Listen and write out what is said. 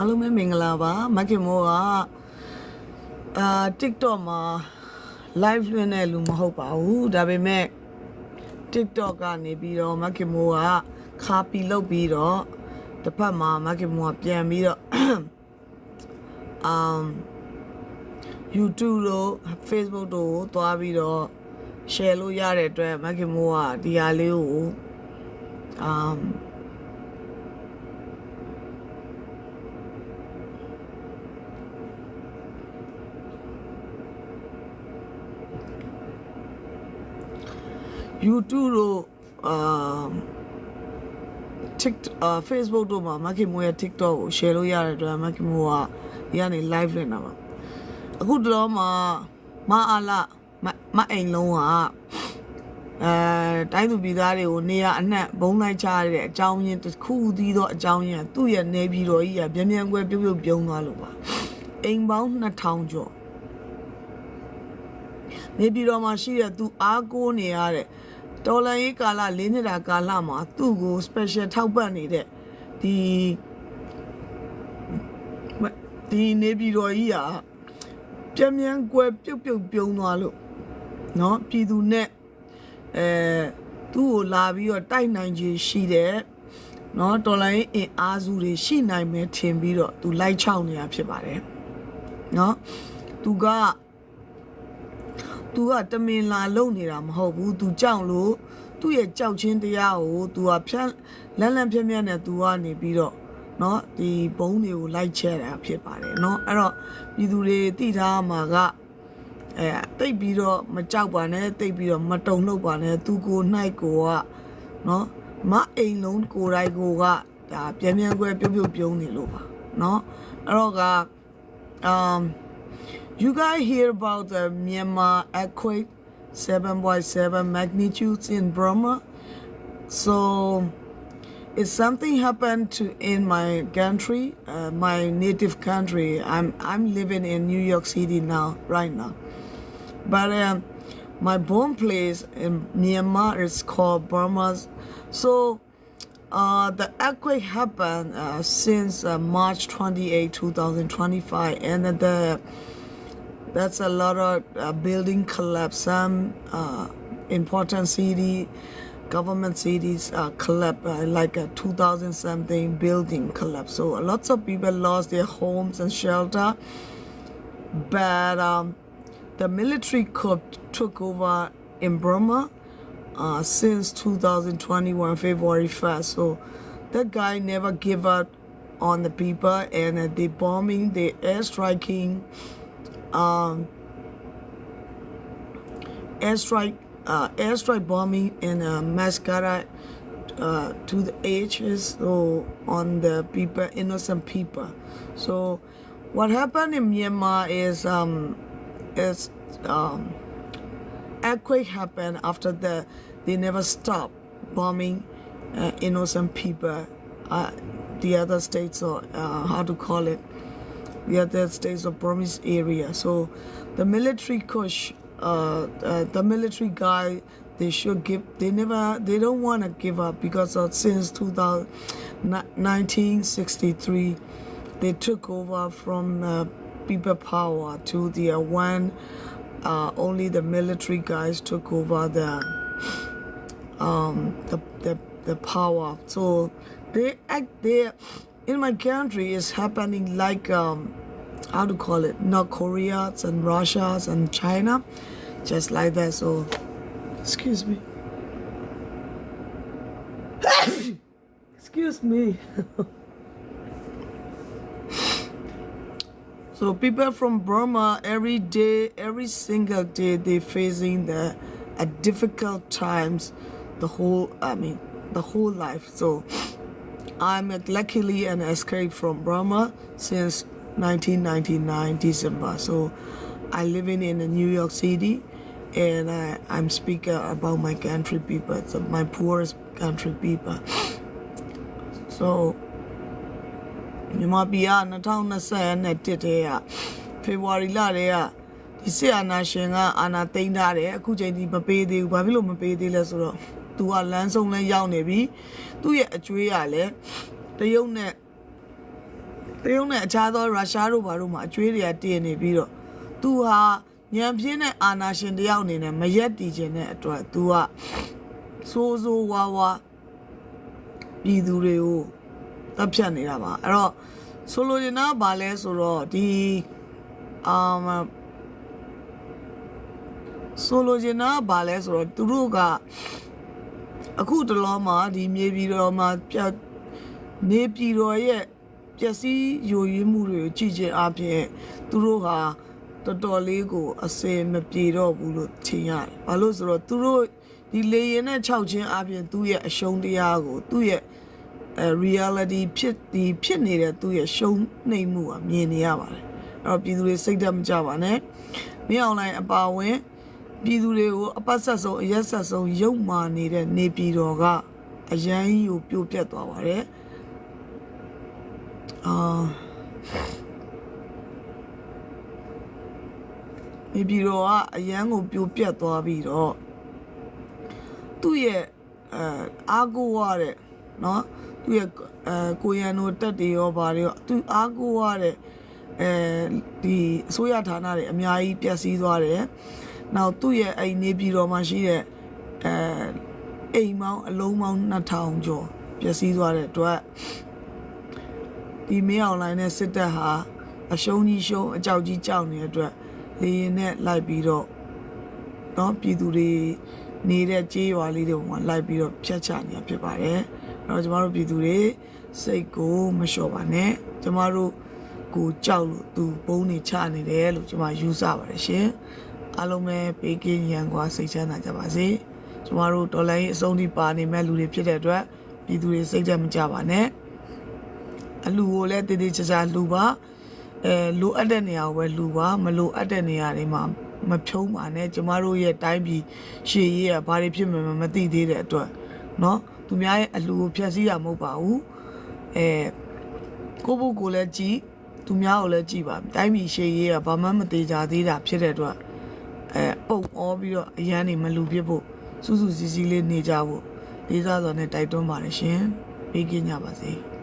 အားလုံးပဲမင်္ဂလာပါမခင်မိုးကအာ TikTok မှာ live လွှင့်တဲ့လူမဟုတ်ပါဘူးဒါပေမဲ့ TikTok ကနေပြီးတော့မခင်မိုးကခါပီလုပ်ပြီးတော့တစ်ဖက်မှာမခင်မိုးကပြန်ပြီးတော့အမ် YouTube တို့ Facebook တို့ကိုသွားပြီးတော့ share လို့ရတဲ့အတွက်မခင်မိုးကဒီဟာလေးကိုအမ် YouTube တို့အာ TikTok အာ Facebook တို့မှာမခင်မိုးရဲ့ TikTok ကို share လို့ရတဲ့အတွက်မခင်မိုးကဒီကနေ live လွှင့်တာပါအခုတော့မှမအားလာမမအိမ်လုံးကအဲတိုင်းသူပြည်သားတွေကိုနေရအနှံ့ဘုံလိုက်ချရတဲ့အကြောင်းရင်းတစ်ခုသီးသောအကြောင်းရင်းကသူ့ရဲ့နေပြည်တော်ကြီးကမြန်မြန်ကွယ်ပြုတ်ပြုတ်ပြုံးသွားလို့ပါအိမ်ပေါင်း2000ကျော်နေပြည်တော်မှာရှိတဲ့သူအားကိုးနေရတဲ့ တော်လန်ရေးကာလ၄နှစ်တာကာလမှာသူ့ကို special ထောက်ပံ့နေတဲ့ဒီမဒီနေပြည်တော်ကြီးဟာပြင်းမြန်ကွယ်ပြုတ်ပြုတ်ပြုံးသွားလို့เนาะပြည်သူနဲ့အဲသူ့ကိုလာပြီးတော့တိုက်နိုင်ခြင်းရှိတဲ့เนาะတော်လန်ရေးအင်အားစုတွေရှိနိုင်မယ်ထင်ပြီးတော့သူလိုက်ချောင်းနေတာဖြစ်ပါတယ်เนาะသူက तू ကတမင်လာလုံနေတာမဟုတ်ဘူး तू ကြောက်လို့သူ့ရဲ့ကြောက်ချင်းတရားကို तू ကဖြန့်လန်းလန်းဖြန့်ဖြန့်နဲ့ तू ကနေပြီးတော့เนาะဒီဘုံတွေကိုလိုက်ချဲတာဖြစ်ပါတယ်เนาะအဲ့တော့ပြည်သူတွေသိထားမှာကအဲတိတ်ပြီးတော့မကြောက်ပါနဲ့တိတ်ပြီးတော့မတုံလှုပ်ပါနဲ့သူကို၌ကိုကเนาะမအိမ်လုံးကိုယ်တိုင်ကိုကဒါပြန်ပြန်ကွဲပြုတ်ပြုတ်ပြုံးနေလို့ပါเนาะအဲ့တော့က um You guys hear about the Myanmar earthquake 7.7 magnitudes in Burma? So if something happened to in my country, uh, my native country. I'm I'm living in New York City now, right now. But um, my born place in Myanmar is called Burma. So uh, the earthquake happened uh, since uh, March 28, 2025, and the that's a lot of uh, building collapse. Some uh, important city, government cities uh, collapse, uh, like a 2,000 something building collapse. So lots of people lost their homes and shelter. But um, the military coup took over in Burma uh, since 2021, February 1st. So that guy never gave up on the people and uh, the bombing, the airstriking, um, airstrike uh, airstrike bombing in uh, Mascara uh, to the edges so on the people innocent people. So what happened in Myanmar is um is um earthquake happened after the they never stopped bombing uh, innocent people uh, the other states or uh, how to call it the other states of Burmese area. So the military push, uh, uh, the military guy, they should give. They never. They don't want to give up because of, since 2000, 1963, they took over from uh, people power to the uh, one. Uh, only the military guys took over the um, the, the the power. So they act there in my country is happening like um, how to call it North Korea and Russia and China, just like that. So excuse me. excuse me. So people from Burma every day, every single day, they're facing the a difficult times, the whole I mean the whole life. So I'm luckily an escape from Burma since 1999 December. So I living in New York City, and I, I'm speaking about my country people, so my poorest country people. So မြန်မာပြည်က2020နဲ့တစ်တည်းကဖေဖော်ဝါရီလတည်းကဒီဆီအာနာရှင်ကအာနာသိမ်းထားတယ်အခုချိန်ဒီမပေးသေးဘူးဘာဖြစ်လို့မပေးသေးလဲဆိုတော့ သူကလမ်းဆုံးလဲရောက်နေပြီသူ့ရဲ့အကျွေးရလဲတရုတ်နဲ့တရုတ်နဲ့အခြားသောရုရှားတို့ဘာတို့မှာအကျွေးတွေကတည်နေပြီးတော့သူဟာညံပြင်းတဲ့အာနာရှင်တယောက်အနေနဲ့မရက်တည်ခြင်းတဲ့အတွက်သူကစိုးစိုးဝါးဝါပြည်သူတွေကိုတပ်ဖြတ်နေတာပါအဲ့တော့ဆိုလိုချင်တာကဘာလဲဆိုတော့ဒီအာမဆိုလိုချင်တာကဘာလဲဆိုတော့သူတို့က အခုတလောမှာဒီမြေပြည်တော်မှာပြတ်နေပြည်တော်ရဲ့ပျက်စီးယိုယွင်းမှုတွေကိုကြည့်ခြင်းအပြင်သူတို့ဟာတော်တော်လေးကို အစင်မပြေတော့ဘူးလို့ထင်ရတယ်။ဘာလို့ဆိုတော့သူတို့ဒီလေရင်နဲ့ခြောက်ခြင်းအပြင်သူ့ရဲ့အရှုံးတရားကိုသူ့ရဲ့အဲ reality ဖြစ်ဒီဖြစ်နေတဲ့သူ့ရဲ့ရှုံးနှိမ်မှုอ่ะမြင်နေရပါတယ်။အဲ့တော့ပြည်သူတွေစိတ်ဓာတ်မကြပါနဲ့။မင်းအွန်လိုင်းအပါဝင် ပြည်သူတွေကိုအပတ်ဆက်ဆုံးအရက်ဆက်ဆုံးရုပ်မာနေတဲ့နေပြည်တော်ကအရန်ကြီးကိုပြိုပြက်သွားပါတယ်။အာနေပြည်တော်ကအရန်ကိုပြိုပြက်သွားပြီးတော့သူ့ရဲ့အဲအားကိုးရတဲ့เนาะသူ့ရဲ့အဲကိုရန်တို့တက်တွေရောဗာတွေရောသူအားကိုးရတဲ့အဲဒီအစိုးရဌာနတွေအများကြီးပျက်စီးသွားတယ်။ နောက်သူ့ရဲ့အဲ့နေပြည်တော်မှာရှိတဲ့အဲအိမ်မောင်းအလုံးပေါင်း2000ကျော်ပျက်စီးသွားတဲ့အတွက်ဒီမင်းအွန်လိုင်းနဲ့စစ်တပ်ဟာအရှုံးကြီးရှုံးအကြောက်ကြီးကြောက်နေတဲ့အတွက်လေရင်နဲ့လိုက်ပြီးတော့เนาะပြည်သူတွေနေတဲ့ကြေးရွာလေးတွေမှာလိုက်ပြီးတော့ဖျက်ချနေတာဖြစ်ပါတယ်။အဲ့တော့ကျမတို့ပြည်သူတွေစိတ်ကိုမလျှော့ပါနဲ့။ကျမတို့ကိုကြောက်လို့သူပုံးနေချနေတယ်လို့ကျမယူဆပါတယ်ရှင်။ အားလုံးပဲပေးကင်းရန်ကွာစိတ်ချမ်းသာကြပါစေ။ကျမတို့တော်လိုင်းအဆုံးထိပါနေမဲ့လူတွေဖြစ်တဲ့အတွက်ပြည်သူတွေစိတ်ဓာတ်မကြပါနဲ့။အလူကိုလည်းတည်တည်ချာချာလူပါအဲလိုအပ်တဲ့နေရာကိုပဲလူပါမလိုအပ်တဲ့နေရာတွေမှာမဖြုံးပါနဲ့ကျမတို့ရဲ့တိုင်းပြည်ရှေ့ရေးကဘာတွေဖြစ်မှမသိသေးတဲ့အတွက်เนาะသူများရဲ့အလူကိုဖျက်ဆီးရမဟုတ်ပါဘူးအဲကိုဘုကိုလည်းကြည်သူများကိုလည်းကြည်ပါတိုင်းပြည်ရှေ့ရေးကဘာမှမသေးကြသေးတာဖြစ်တဲ့အတွက် အဲပုံဩပြီးတော့အရန်နေမလူဖြစ်ဖို့စူးစူးစီးစီးလေးနေကြဖို့လေးစားစွာနဲ့တိုက်တွန်းပါတယ်ရှင်ပေးကင်းကြပါစေ။